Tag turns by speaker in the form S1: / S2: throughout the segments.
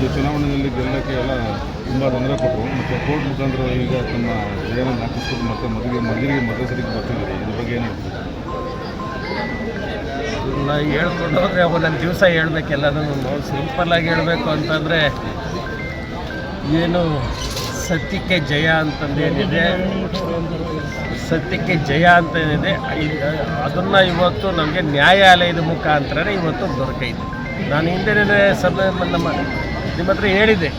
S1: ಜ- ಚುನಾವಣೆಯಲ್ಲಿ ಗೆಲ್ಲಕ್ಕೆ ಎಲ್ಲ ತುಂಬ ತೊಂದರೆ ಕೊಟ್ಟರು. ಮತ್ತು ಕೋರ್ಟ್ ಮುಖಾಂತರ ಈಗ ತಮ್ಮ ಜಯನ ಹಾಕಿಸ್ಕೊಂಡು ಮತ್ತೆ ಮದುವೆ ಮದುವೆಗೆ ಮತಸರಿಗೆ ಬರ್ತಿದ್ದಾರೆ. ಇದ್ರ ಬಗ್ಗೆ ಏನು ಹೇಳ್ತೀರಿ?
S2: ನಾ ಹೇಳ್ಕೊಂಡು ಹೋದ್ರೆ ಒಂದೊಂದು ದಿವಸ ಹೇಳ್ಬೇಕೆಲ್ಲದನ್ನು ಸಿಂಪಲ್ಲಾಗಿ ಹೇಳಬೇಕು ಅಂತಂದರೆ ಏನು ಸತ್ಯಕ್ಕೆ ಜಯ ಅಂತಂದೇನಿದೆ ಸತ್ಯಕ್ಕೆ ಜಯ ಅಂತ ಏನಿದೆ? ಅದನ್ನು ಇವತ್ತು ನಮಗೆ ನ್ಯಾಯಾಲಯದ ಮುಖಾಂತರನೇ ಇವತ್ತು ದೊರಕೈತೆ. ನಾನು ಹಿಂದೆ ಸಭೆ ನಮ್ಮ ನಿಮ್ಮ ಹತ್ರ ಹೇಳಿದ್ದೆ.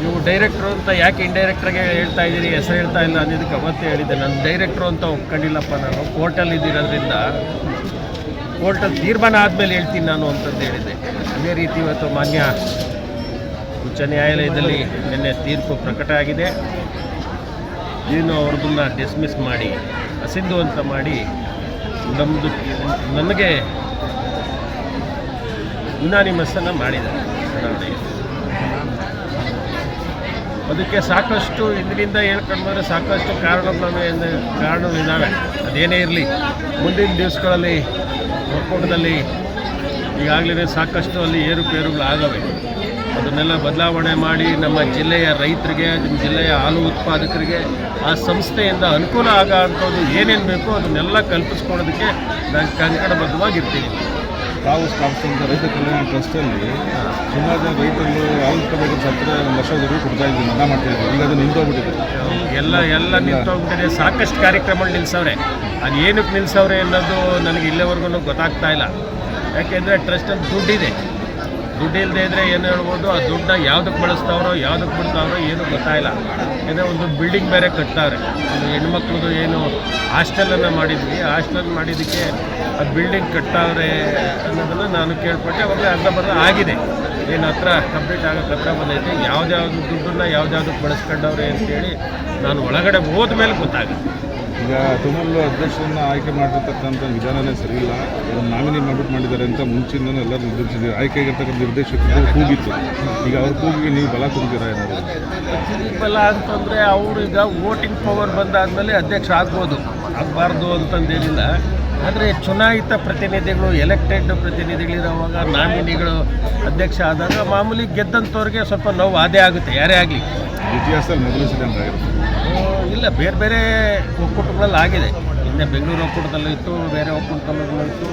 S2: ನೀವು ಡೈರೆಕ್ಟ್ರು ಅಂತ ಯಾಕೆ ಇಂಡೈರೆಕ್ಟ್ರಾಗೆ ಹೇಳ್ತಾ ಇದ್ದೀರಿ? ಹೆಸರು ಹೇಳ್ತಾ ಇಲ್ಲ ಅನ್ನೋದಕ್ಕೆ ಅವತ್ತೇ ಹೇಳಿದ್ದೆ. ನಾನು ಡೈರೆಕ್ಟ್ರು ಅಂತ ಒಪ್ಕೊಂಡಿಲ್ಲಪ್ಪ ನಾನು. ಕೋರ್ಟಲ್ಲಿ ಇದ್ದಿರೋದ್ರಿಂದ ಕೋರ್ಟಲ್ಲಿ ತೀರ್ಮಾನ ಆದಮೇಲೆ ಹೇಳ್ತೀನಿ ನಾನು ಅಂತಂದು ಹೇಳಿದ್ದೆ. ಅದೇ ರೀತಿ ಇವತ್ತು ಮಾನ್ಯ ಉಚ್ಚ ನ್ಯಾಯಾಲಯದಲ್ಲಿ ನಿನ್ನೆ ತೀರ್ಪು ಪ್ರಕಟ ಆಗಿದೆ. ಏನು ಅವ್ರದನ್ನ ಡಿಸ್ಮಿಸ್ ಮಾಡಿ, ಅಸಿಂಧು ಅಂತ ಮಾಡಿ ನಮ್ಮದು ನನಗೆ ಯುನಾನಿಮಸ್ಸನ್ನು ಮಾಡಿದ್ದಾರೆ ಚುನಾವಣೆಗೆ. ಅದಕ್ಕೆ ಸಾಕಷ್ಟು ಇಂದಿನಿಂದ ಹೇಳ್ಕೊಂಡು ಸಾಕಷ್ಟು ಕಾರಣಗಳು ಕಾರಣಗಳಿದ್ದಾವೆ ಅದೇನೇ ಇರಲಿ, ಮುಂದಿನ ದಿವಸಗಳಲ್ಲಿ ಒಕ್ಕೂಟದಲ್ಲಿ ಈಗಾಗಲೇ ಸಾಕಷ್ಟು ಅಲ್ಲಿ ಏರುಪೇರುಗಳು ಆಗವೆ. ಅದನ್ನೆಲ್ಲ ಬದಲಾವಣೆ ಮಾಡಿ ನಮ್ಮ ಜಿಲ್ಲೆಯ ರೈತರಿಗೆ, ನಮ್ಮ ಜಿಲ್ಲೆಯ ಹಾಲು ಉತ್ಪಾದಕರಿಗೆ, ಆ ಸಂಸ್ಥೆಯಿಂದ ಅನುಕೂಲ ಆಗೋ ಅಂಥದ್ದು ಏನೇನು ಬೇಕೋ ಅದನ್ನೆಲ್ಲ ಕಲ್ಪಿಸ್ಕೊಳ್ಳೋದಕ್ಕೆ ನಾನು ಕಂಕಣಬದ್ಧವಾಗಿರ್ತೀನಿ
S1: ತಾವು ಸ್ಥಾಪಿಸಿದಂಥ ರೈತ ಕಲ್ಯಾಣ ಟ್ರಸ್ಟಲ್ಲಿ ಸುಮಾರು ಜನ ರೈತರು ಹಾಲು ಉತ್ಪಾದಕರು ಸತ್ರ ಒಂದು ಕೊಡ್ತಾ ಇದ್ದೀವಿ ಮನ ಮಾಡ್ತಾ ಇದ್ದೀವಿ ಈಗ ಅದು ನಿಂತೋಗ್ಬಿಟ್ಟಿದೆ.
S2: ಎಲ್ಲ ಎಲ್ಲ ನಿಂತೋಗ್ಬಿಟ್ಟಿದೆ. ಸಾಕಷ್ಟು ಕಾರ್ಯಕ್ರಮಗಳು ನಿಲ್ಲಿಸವ್ರೆ ಅದು ಏನಕ್ಕೆ ನಿಲ್ಸವ್ರೆ ಅನ್ನೋದು ನನಗೆ ಇಲ್ಲಿವರೆಗೂ ಗೊತ್ತಾಗ್ತಾ ಇಲ್ಲ. ಯಾಕೆಂದರೆ ಟ್ರಸ್ಟಲ್ಲಿ ದುಡ್ಡಿದೆ. ದುಡ್ಡು ಇಲ್ಲದೆ ಇದ್ದರೆ ಏನು ಹೇಳ್ಬೋದು? ಆ ದುಡ್ಡನ್ನ ಯಾವುದಕ್ಕೆ ಬಳಸ್ತಾವ್ರೋ ಯಾವುದಕ್ಕೆ ಬಿಡ್ತಾವ್ರೋ ಏನೂ ಗೊತ್ತಾಯಿಲ್ಲ ಯಾಕಂದರೆ ಒಂದು ಬಿಲ್ಡಿಂಗ್ ಬೇರೆ ಕಟ್ತಾವ್ರೆ. ಒಂದು ಹೆಣ್ಮಕ್ಳದು ಏನು ಹಾಸ್ಟೆಲನ್ನು ಮಾಡಿದ್ವಿ. ಹಾಸ್ಟೆಲ್ ಮಾಡಿದ್ದಕ್ಕೆ ಆ ಬಿಲ್ಡಿಂಗ್ ಕಟ್ತಾವ್ರೆ ನಾನು ಕೇಳ್ಪಟ್ಟೆ ಅವಾಗಲೇ ಅರ್ಧ ಬರ್ಧ ಆಗಿದೆ. ಏನು ಹತ್ರ ಕಂಪ್ಲೀಟ್ ಆಗೋ ಹತ್ರ ಬಂದೈತೆ. ಯಾವ್ದ್ಯಾವ್ದು ದುಡ್ಡನ್ನ ಯಾವ್ದ್ಯಾವ್ದಕ್ಕೆ ಬಳಸ್ಕೊಂಡವ್ರೆ ಅಂತೇಳಿ ನಾನು ಒಳಗಡೆ ಹೋದ ಮೇಲೆ ಗೊತ್ತಾಗುತ್ತೆ.
S1: ಈಗ ತುಮಲ್ ಅಧ್ಯಕ್ಷರನ್ನ ಆಯ್ಕೆ ಮಾಡಿರ್ತಕ್ಕಂಥ ವಿಧಾನನೇ ಸರಿ ಇಲ್ಲ. ಅದನ್ನು ನಾಮಿನಿ ಮಾಡ್ಬಿಟ್ಟು ಮಾಡಿದ್ದಾರೆ ಅಂತ ಮುಂಚಿನ ಎಲ್ಲರೂ ನಿರ್ಧರಿಸಿದ್ದೀವಿ. ಆಯ್ಕೆಗಿರ್ತಕ್ಕಂಥ ನಿರ್ದೇಶಕರು ಕೂಗಿತ್ತು. ಈಗ ಅವ್ರ ಕೂಗಿಗೆ ನೀವು ಬಲ ತುಂಬ್ತೀರಾ ಏನಾದ್ರು?
S2: ಬಲ ಅಂತಂದರೆ ಅವ್ರೀಗ ವೋಟಿಂಗ್ ಪವರ್ ಬಂದಾದಮೇಲೆ ಅಧ್ಯಕ್ಷ ಆಗ್ಬೋದು. ಆಗಬಾರ್ದು ಅಂತಂದೇನಿಲ್ಲ. ಆದರೆ ಚುನಾಯಿತ ಪ್ರತಿನಿಧಿಗಳು ಎಲೆಕ್ಟೆಡ್ ಪ್ರತಿನಿಧಿಗಳಿರುವಾಗ ನಾಮಿನಿಗಳು ಅಧ್ಯಕ್ಷ ಆದಾಗ ಮಾಮೂಲಿ ಗೆದ್ದಂಥವ್ರಿಗೆ ಸ್ವಲ್ಪ ನೋವು ಅದೇ ಆಗುತ್ತೆ ಯಾರೇ ಆಗಲಿ.
S1: ಇತಿಹಾಸದಲ್ಲಿ ಮೊದಲು
S2: ಇಲ್ಲ ಬೇರೆ ಬೇರೆ ಒಕ್ಕೂಟಗಳಲ್ಲಿ ಆಗಿದೆ. ಹಿಂದೆ ಬೆಂಗಳೂರು ಒಕ್ಕೂಟದಲ್ಲೂ ಇತ್ತು ಬೇರೆ ಒಕ್ಕೂಟದಲ್ಲೂ ಇತ್ತು.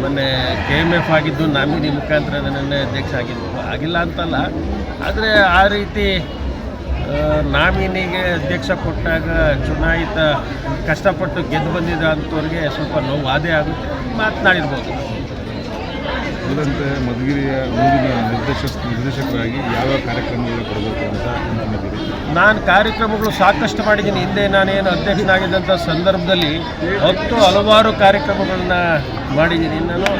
S2: ಮೊನ್ನೆ ಕೆ ಎಂ ಎಫ್ ಆಗಿದ್ದು ನಾಮಿನಿ ಮುಖಾಂತರ ನನ್ನೇ ಅಧ್ಯಕ್ಷ ಆಗಿದ್ದು ಆಗಿಲ್ಲ ಅಂತಲ್ಲ. ಆದರೆ ಆ ರೀತಿ ನಾಮಿನಿಗೆ ಅಧ್ಯಕ್ಷ ಕೊಟ್ಟಾಗ ಚುನಾಯಿತ ಕಷ್ಟಪಟ್ಟು ಗೆದ್ದು ಬಂದಿದ್ದ ಅಂಥವ್ರಿಗೆ ಸ್ವಲ್ಪ ನೋವು ಅದೇ ಆಗುತ್ತೆ. ಮಾತನಾಡಿರ್ಬೋದು.
S1: ಅದರಂತೆ ಮಧುಗಿರಿಯ ಮುಂದಿನ ನಿರ್ದೇಶಕ ನಿರ್ದೇಶಕರಾಗಿ ಯಾವ ಕಾರ್ಯಕ್ರಮಗಳು ಕೊಡಬೇಕು ಅಂತ
S2: ನಾನು ಕಾರ್ಯಕ್ರಮಗಳು ಸಾಕಷ್ಟು ಮಾಡಿದ್ದೀನಿ. ಹಿಂದೆ ನಾನೇನು ಅಧ್ಯಕ್ಷನಾಗಿದ್ದಂಥ ಸಂದರ್ಭದಲ್ಲಿ ಹತ್ತು ಹಲವಾರು ಕಾರ್ಯಕ್ರಮಗಳನ್ನ ಮಾಡಿದ್ದೀನಿ. ನಾನು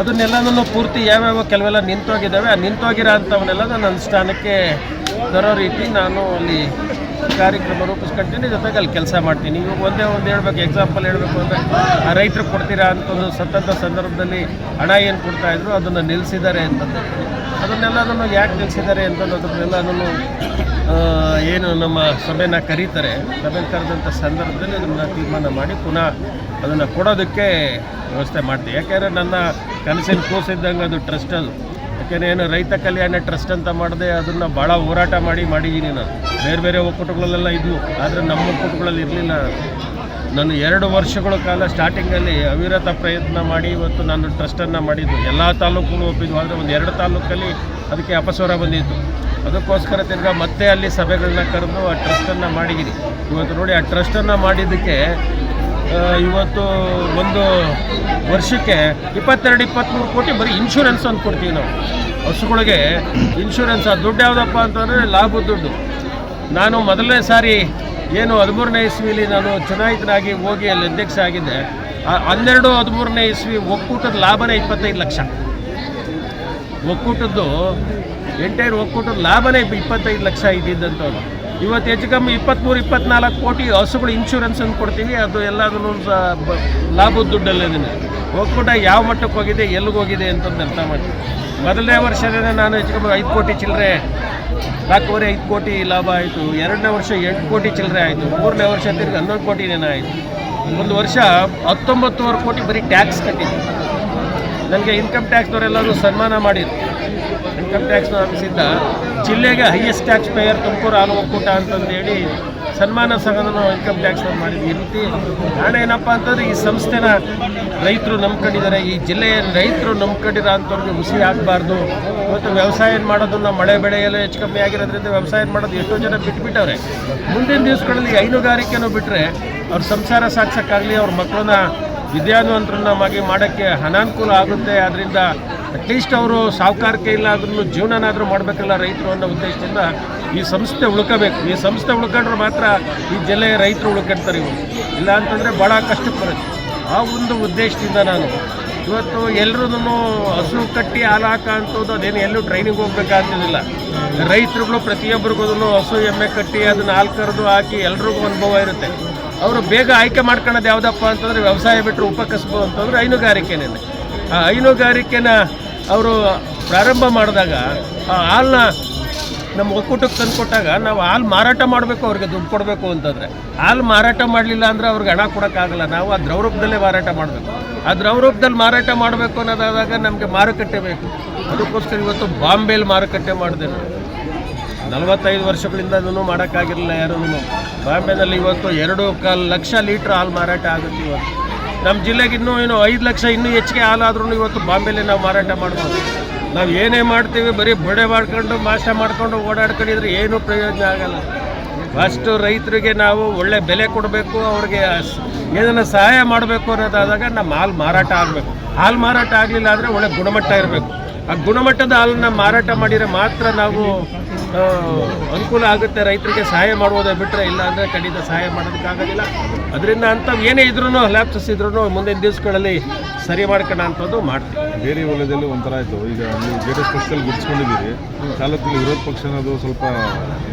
S2: ಅದನ್ನೆಲ್ಲನೂ ಪೂರ್ತಿ ಯಾವ್ಯಾವ ಕೆಲವೆಲ್ಲ ನಿಂತೋಗಿದ್ದಾವೆ ಆ ನಿಂತೋಗಿರೋ ಅಂಥವನ್ನೆಲ್ಲ ನಾನು ಅನುಷ್ಠಾನಕ್ಕೆ ತರೋ ರೀತಿ ನಾನು ಅಲ್ಲಿ ಕಾರ್ಯಕ್ರಮ ರೂಪಿಸ್ಕೊಳ್ತೀನಿ ಜೊತೆಗೆ ಅಲ್ಲಿ ಕೆಲಸ ಮಾಡ್ತೀನಿ. ಇವಾಗ ಒಂದೇ ಒಂದು ಹೇಳ್ಬೇಕು ಎಕ್ಸಾಂಪಲ್ ಹೇಳಬೇಕು ಅಂದರೆ, ಆ ರೈತರು ಕೊಡ್ತೀರಾ ಅಂತ ಒಂದು ಸತ್ತಂಥ ಸಂದರ್ಭದಲ್ಲಿ ಹಣ ಏನು ಕೊಡ್ತಾಯಿದ್ರು ಅದನ್ನು ನಿಲ್ಲಿಸಿದ್ದಾರೆ ಅಂತಂದು ಅದನ್ನೆಲ್ಲನೂ ಯಾಕೆ ನಿಲ್ಲಿಸಿದ್ದಾರೆ ಅಂತನ್ನೋದನ್ನೆಲ್ಲನೂ ಏನು ನಮ್ಮ ಸಭೆನ ಕರೀತಾರೆ. ಸಭೆ ಕರೆದಂಥ ಸಂದರ್ಭದಲ್ಲಿ ಅದನ್ನು ತೀರ್ಮಾನ ಮಾಡಿ ಪುನಃ ಅದನ್ನು ಕೊಡೋದಕ್ಕೆ ವ್ಯವಸ್ಥೆ ಮಾಡ್ತೀವಿ. ಯಾಕೆಂದರೆ ನನ್ನ ಕನಸಿನ ಕೂಸಿದ್ದಂಗೆ ಅದು ಟ್ರಸ್ಟ್ ಅದು. ಏನು ರೈತ ಕಲ್ಯಾಣ ಟ್ರಸ್ಟ್ ಅಂತ ಮಾಡಿದೆ ಅದನ್ನು ಭಾಳ ಹೋರಾಟ ಮಾಡಿ ಮಾಡಿದ್ದೀನಿ ನಾನು. ಬೇರೆ ಬೇರೆ ಒಕ್ಕೂಟಗಳಲ್ಲೆಲ್ಲ ಇದ್ವು, ಆದರೆ ನಮ್ಮ ಒಕ್ಕೂಟಗಳಲ್ಲಿ ಇರಲಿಲ್ಲ. ನಾನು ಎರಡು ವರ್ಷಗಳ ಕಾಲ ಸ್ಟಾರ್ಟಿಂಗಲ್ಲಿ ಅವಿರತ ಪ್ರಯತ್ನ ಮಾಡಿ ಇವತ್ತು ನಾನು ಟ್ರಸ್ಟನ್ನು ಮಾಡಿದ್ದು. ಎಲ್ಲ ತಾಲೂಕುಗಳು ಒಪ್ಪಿದ್ವು, ಆದರೆ ಒಂದು ಎರಡು ತಾಲೂಕಲ್ಲಿ ಅದಕ್ಕೆ ಅಪಸ್ವರ ಬಂದಿತ್ತು. ಅದಕ್ಕೋಸ್ಕರ ತಿರ್ಗಾ ಮತ್ತೆ ಅಲ್ಲಿ ಸಭೆಗಳನ್ನ ಕರೆದು ಆ ಟ್ರಸ್ಟನ್ನು ಮಾಡಿದ್ದೀನಿ ಇವತ್ತು ನೋಡಿ ಆ ಟ್ರಸ್ಟನ್ನು ಮಾಡಿದ್ದಕ್ಕೆ ಇವತ್ತು ಒಂದು ವರ್ಷಕ್ಕೆ ಇಪ್ಪತ್ತೆರಡು, ಇಪ್ಪತ್ತ್ಮೂರು ಕೋಟಿ ಬರೀ ಇನ್ಶೂರೆನ್ಸ್ ಅಂತ ಕೊಡ್ತೀವಿ ನಾವು. ಹಸುಗಳಿಗೆ ಇನ್ಶೂರೆನ್ಸ್ ಆ ದುಡ್ಡು ಯಾವುದಪ್ಪ ಅಂತಂದರೆ ಲಾಭ ದುಡ್ಡು. ನಾನು ಮೊದಲನೇ ಸಾರಿ ಏನು ಹದಿಮೂರನೇ ಇಸ್ವಿಲಿ ನಾನು ಚುನಾಯಿತನಾಗಿ ಹೋಗಿ ಅಲ್ಲಿ ಅಧ್ಯಕ್ಷ ಆಗಿದ್ದೆ. ಹನ್ನೆರಡು, ಹದಿಮೂರನೇ ಇಸ್ವಿ ಒಕ್ಕೂಟದ ಲಾಭನೇ ಇಪ್ಪತ್ತೈದು ಲಕ್ಷ. ಒಕ್ಕೂಟದ್ದು ಎಂಟೈರ್ ಒಕ್ಕೂಟದ ಲಾಭನೇ ಇಪ್ಪತ್ತೈದು ಲಕ್ಷ ಇದ್ದಿದ್ದಂಥವ್ರು. ಇವತ್ತು ಹೆಚ್ಚು ಕಮ್ಮಿ ಇಪ್ಪತ್ತ್ಮೂರು ಇಪ್ಪತ್ನಾಲ್ಕು ಕೋಟಿ ಹಸುಗಳು ಇನ್ಶೂರೆನ್ಸ್ ಅಂತ ಕೊಡ್ತೀವಿ ಅದು ಎಲ್ಲದನ್ನು ಸಹ ಲಾಭದ ದುಡ್ಡಲ್ಲೇ ಒಕ್ಕೂಟ ಯಾವ ಮಟ್ಟಕ್ಕೆ ಹೋಗಿದೆ, ಎಲ್ಲಿಗೆ ಹೋಗಿದೆ ಅಂತಂದು ಅರ್ಥ ಮಾಡಿ ಮೊದಲನೇ ವರ್ಷನೇ ನಾನು ಹೆಚ್ಚು ಕಮ್ಮಿ ಐದು ಕೋಟಿ ಚಿಲ್ಲರೆ, ನಾಲ್ಕೂವರೆ, ಐದು ಕೋಟಿ ಲಾಭ ಆಯಿತು. ಎರಡನೇ ವರ್ಷ ಎಂಟು ಕೋಟಿ ಚಿಲ್ಲರೆ ಆಯಿತು. ಮೂರನೇ ವರ್ಷ ತಿರ್ಗಿ ಹನ್ನೊಂದು ಕೋಟಿನೇನೋ ಆಯಿತು. ಒಂದು ವರ್ಷ ಹತ್ತೊಂಬತ್ತುವರೆ ಕೋಟಿ ಬರೀ ಟ್ಯಾಕ್ಸ್ ಕಟ್ಟಿದ್ದೆ ನನಗೆ ಇನ್ಕಮ್ ಟ್ಯಾಕ್ಸ್ನವರೆಲ್ಲರೂ ಸನ್ಮಾನ ಮಾಡಿದ್ರು. ಇನ್ಕಮ್ ಟ್ಯಾಕ್ಸ್ ಆಫೀಸಿಂದ ಜಿಲ್ಲೆಗೆ ಹೈಯೆಸ್ಟ್ ಟ್ಯಾಕ್ಸ್ ಪೇಯರ್ ತುಮಕೂರು ಹಾಲು ಒಕ್ಕೂಟ ಅಂತಂದು ಹೇಳಿ ಸನ್ಮಾನ ಸಂಘದನ್ನು ಇನ್ಕಮ್ ಟ್ಯಾಕ್ಸ್ ಮಾಡಿದ್ವಿ. ಈ ರೀತಿ ಕಾರಣ ಏನಪ್ಪ ಅಂತಂದರೆ ಈ ಸಂಸ್ಥೆನ ರೈತರು ನಂಬ್ಕೊಂಡಿದ್ದಾರೆ. ಈ ಜಿಲ್ಲೆಯ ರೈತರು ನಂಬ್ಕೊಂಡಿರೋ ಅಂಥವ್ರಿಗೆ ಹುಸಿ ಆಗಬಾರ್ದು. ಇವತ್ತು ವ್ಯವಸಾಯ ಮಾಡೋದನ್ನ ಮಳೆ ಬೆಳೆಯಲು ಹೆಚ್ಚು ಕಮ್ಮಿ ಆಗಿರೋದ್ರಿಂದ ವ್ಯವಸಾಯ ಮಾಡೋದು ಎಷ್ಟೋ ಜನ ಬಿಟ್ಬಿಟ್ಟವ್ರೆ. ಮುಂದಿನ ದಿವಸಗಳಲ್ಲಿ ಹೈನುಗಾರಿಕೆನೂ ಬಿಟ್ಟರೆ ಅವ್ರ ಸಂಸಾರ ಸಾಕ್ಸೋಕ್ಕಾಗಲಿ ಅವ್ರ ಮಕ್ಕಳನ್ನ ವಿದ್ಯಾನ್ವಂತರನ್ನಾಗಿ ಮಾಡೋಕ್ಕೆ ಅನಾನುಕೂಲ ಆಗುತ್ತೆ. ಅದರಿಂದ ಅಟ್ಲೀಸ್ಟ್ ಅವರು ಸಾಹುಕಾರಿಕೆ ಇಲ್ಲ ಅದನ್ನು ಜೀವನನಾದರೂ ಮಾಡಬೇಕಲ್ಲ ರೈತರು ಅನ್ನೋ ಉದ್ದೇಶದಿಂದ ಈ ಸಂಸ್ಥೆ ಉಳ್ಕೋಬೇಕು ಈ ಸಂಸ್ಥೆ ಉಳ್ಕೊಂಡ್ರೆ ಮಾತ್ರ ಈ ಜಿಲ್ಲೆಯ ರೈತರು ಉಳ್ಕೊಂತಾರೆ ಇವರು. ಇಲ್ಲ ಅಂತಂದರೆ ಭಾಳ ಕಷ್ಟಕ್ಕೆ ಬರುತ್ತೆ ಆ ಒಂದು ಉದ್ದೇಶದಿಂದ ನಾನು ಇವತ್ತು ಎಲ್ಲರೂ ಹಸು ಕಟ್ಟಿ ಹಾಲು ಹಾಕ ಅಂತದ್ದು ಅದೇನು ಎಲ್ಲೂ ಟ್ರೈನಿಂಗ್ ಹೋಗ್ಬೇಕಾಗ್ತಿದ್ದಿಲ್ಲ ರೈತರುಗಳು ಪ್ರತಿಯೊಬ್ಬರಿಗೂ ಹಸು, ಎಮ್ಮೆ ಕಟ್ಟಿ ಅದನ್ನು ಹಾಲು ಕರೆದು ಹಾಕಿ ಎಲ್ರಿಗೂ ಅನುಭವ ಇರುತ್ತೆ. ಅವರು ಬೇಗ ಆಯ್ಕೆ ಮಾಡ್ಕೊಳ್ಳೋದು ಯಾವುದಪ್ಪ ಅಂತಂದರೆ ವ್ಯವಸಾಯ ಬಿಟ್ಟರೆ ಉಪಕಸಬು ಅಂತಂದ್ರೆ ಹೈನುಗಾರಿಕೆನೇ ಆ ಹೈನುಗಾರಿಕೆನ ಅವರು ಪ್ರಾರಂಭ ಮಾಡಿದಾಗ ಆ ಹಾಲನ್ನ ನಮ್ಮ ಒಕ್ಕೂಟಕ್ಕೆ ತಂದು ಕೊಟ್ಟಾಗ ನಾವು ಹಾಲು ಮಾರಾಟ ಮಾಡಬೇಕು, ಅವ್ರಿಗೆ ದುಡ್ಡು ಕೊಡಬೇಕು ಅಂತಂದರೆ. ಹಾಲು ಮಾರಾಟ ಮಾಡಲಿಲ್ಲ ಅಂದರೆ ಅವ್ರಿಗೆ ಹಣ ಕೊಡೋಕ್ಕಾಗಲ್ಲ. ನಾವು ಆ ದ್ರವರೂಪದಲ್ಲೇ ಮಾರಾಟ ಮಾಡಬೇಕು. ಆ ದ್ರವರೂಪದಲ್ಲಿ ಮಾರಾಟ ಮಾಡಬೇಕು ಅನ್ನೋದಾದಾಗ ನಮಗೆ ಮಾರುಕಟ್ಟೆ ಬೇಕು. ಅದಕ್ಕೋಸ್ಕರ ಇವತ್ತು ಬಾಂಬೆಲಿ ಮಾರುಕಟ್ಟೆ ಮಾಡಿದೆ ನಾವು ನಲವತ್ತೈದು ವರ್ಷಗಳಿಂದನೂ ಮಾಡೋಕ್ಕಾಗಿರಲಿಲ್ಲ ಯಾರೂ ಬಾಂಬೆನಲ್ಲಿ ಇವತ್ತು ಎರಡು ಕಾಲು ಲಕ್ಷ ಲೀಟ್ರ್ ಹಾಲು ಮಾರಾಟ ಆಗುತ್ತೆ ಇವತ್ತು. ನಮ್ಮ ಜಿಲ್ಲೆಗೆ ಇನ್ನೂ ಏನು ಐದು ಲಕ್ಷ ಇನ್ನೂ ಹೆಚ್ಚಿಗೆ ಹಾಲಾದ್ರೂ ಇವತ್ತು ಬಾಂಬೆಲಿ ನಾವು ಮಾರಾಟ ಮಾಡ್ಬೋದು. ನಾವು ಏನೇ ಮಾಡ್ತೀವಿ, ಬರೀ ಬಡೆ ಮಾಡ್ಕೊಂಡು, ಮಾಸ ಮಾಡ್ಕೊಂಡು ಓಡಾಡ್ಕೊಂಡಿದ್ರೆ ಏನೂ ಪ್ರಯೋಜನ ಆಗಲ್ಲ. ಫಸ್ಟು ರೈತರಿಗೆ ನಾವು ಒಳ್ಳೆ ಬೆಲೆ ಕೊಡಬೇಕು, ಅವ್ರಿಗೆ ಏನನ್ನ ಸಹಾಯ ಮಾಡಬೇಕು ಅನ್ನೋದಾದಾಗ ನಮ್ಮ ಹಾಲು ಮಾರಾಟ ಆಗಬೇಕು. ಹಾಲು ಮಾರಾಟ ಆಗಲಿಲ್ಲ ಅಂದರೆ ಒಳ್ಳೆ ಗುಣಮಟ್ಟ ಇರಬೇಕು. ಆ ಗುಣಮಟ್ಟದ ಹಾಲನ್ನು ಮಾರಾಟ ಮಾಡಿದರೆ ಮಾತ್ರ ನಾವು ಅನುಕೂಲ ಆಗುತ್ತೆ ರೈತರಿಗೆ ಸಹಾಯ ಮಾಡುವುದೇ ಬಿಟ್ಟರೆ ಇಲ್ಲ ಅಂದರೆ ಖಂಡಿತ ಸಹಾಯ ಮಾಡೋದಕ್ಕಾಗೋದಿಲ್ಲ ಅದರಿಂದ ಅಂಥವು ಏನೇ ಇದ್ರೂ ಲ್ಯಾಪ್ಸಸ್ ಇದ್ರೂ ಮುಂದಿನ ದಿವಸಗಳಲ್ಲಿ ಸರಿ ಮಾಡ್ಕೋಣ ಅಂಥದ್ದು ಮಾಡ್ತೀವಿ.
S1: ಬೇರೆ ವಲಯದಲ್ಲಿ ಒಂಥರ ಆಯಿತು. ಈಗ ನೀವು ಜೆಡಿಎಸ್ ಪಕ್ಷದಲ್ಲಿ ಗುರುತಿಸ್ಕೊಂಡಿದ್ದೀರಿ. ತಾಲೂಕಿನಲ್ಲಿ ವಿರೋಧ ಪಕ್ಷ ಅನ್ನೋದು ಸ್ವಲ್ಪ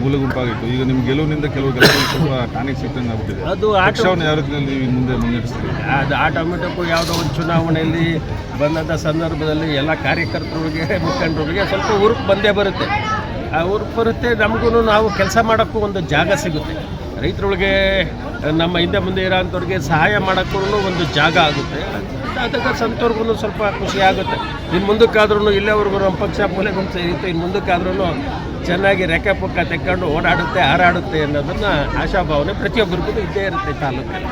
S1: ಮೂಲ ಗುಂಪಾಗಿತ್ತು. ಈಗ ನಿಮ್ಮ ಗೆಲುವಿನಿಂದ ಕೆಲವು ಗೆಲುವು ಸ್ವಲ್ಪ ಟಾನಿಕ್ ಸಿಕ್ಕಂಗೆ ಆಗ್ಬಿಟ್ಟಿದೆ.
S2: ಅದು
S1: ಆಟವನ್ನು ಯಾವ ರೀತಿಯಲ್ಲಿ ನೀವು ಮುಂದೆ ಮುನ್ನಡೆಸ್ತೀರಿ?
S2: ಅದು ಆಟೋಮೆಟಿಕ್ಕು ಯಾವುದೋ ಒಂದು ಚುನಾವಣೆಯಲ್ಲಿ ಬಂದಂಥ ಸಂದರ್ಭದಲ್ಲಿ ಎಲ್ಲ ಕಾರ್ಯಕರ್ತರಿಗೆ ಮುಖಂಡರಿಗೆ ಸ್ವಲ್ಪ ಉರುಪು ಬಂದೇ ಬರುತ್ತೆ. ಉರುಪು ಬರುತ್ತೆ ನಮಗೂ ನಾವು ಕೆಲಸ ಮಾಡೋಕ್ಕೂ ಒಂದು ಜಾಗ ಸಿಗುತ್ತೆ. ರೈತರೊಳಗೆ, ನಮ್ಮ ಹಿಂದೆ ಮುಂದೆ ಇರೋಂಥವ್ರಿಗೆ ಸಹಾಯ ಮಾಡೋಕ್ಕೂ ಒಂದು ಜಾಗ ಆಗುತ್ತೆ. ಅದಕ್ಕೆ ಸಂತವ್ರಿಗೂ ಸ್ವಲ್ಪ ಖುಷಿ ಆಗುತ್ತೆ. ಇನ್ನು ಮುಂದಕ್ಕಾದ್ರೂ ಇಲ್ಲೇವರೆಗೂ ನಮ್ಮ ಪಕ್ಷ ಮೂಲೆ ಗುಂಪು ಇರುತ್ತೆ ಇನ್ನು ಮುಂದಕ್ಕಾದ್ರೂ ಚೆನ್ನಾಗಿ ರೆಕ್ಕೆ ಪಕ್ಕ ತೆಕ್ಕೊಂಡು ಓಡಾಡುತ್ತೆ, ಹಾರಾಡುತ್ತೆ ಅನ್ನೋದನ್ನು ಆಶಾಭಾವನೆ ಪ್ರತಿಯೊಬ್ಬರಿಗೂ ಇದ್ದೇ ಇರುತ್ತೆ ತಾಲೂಕಲ್ಲಿ.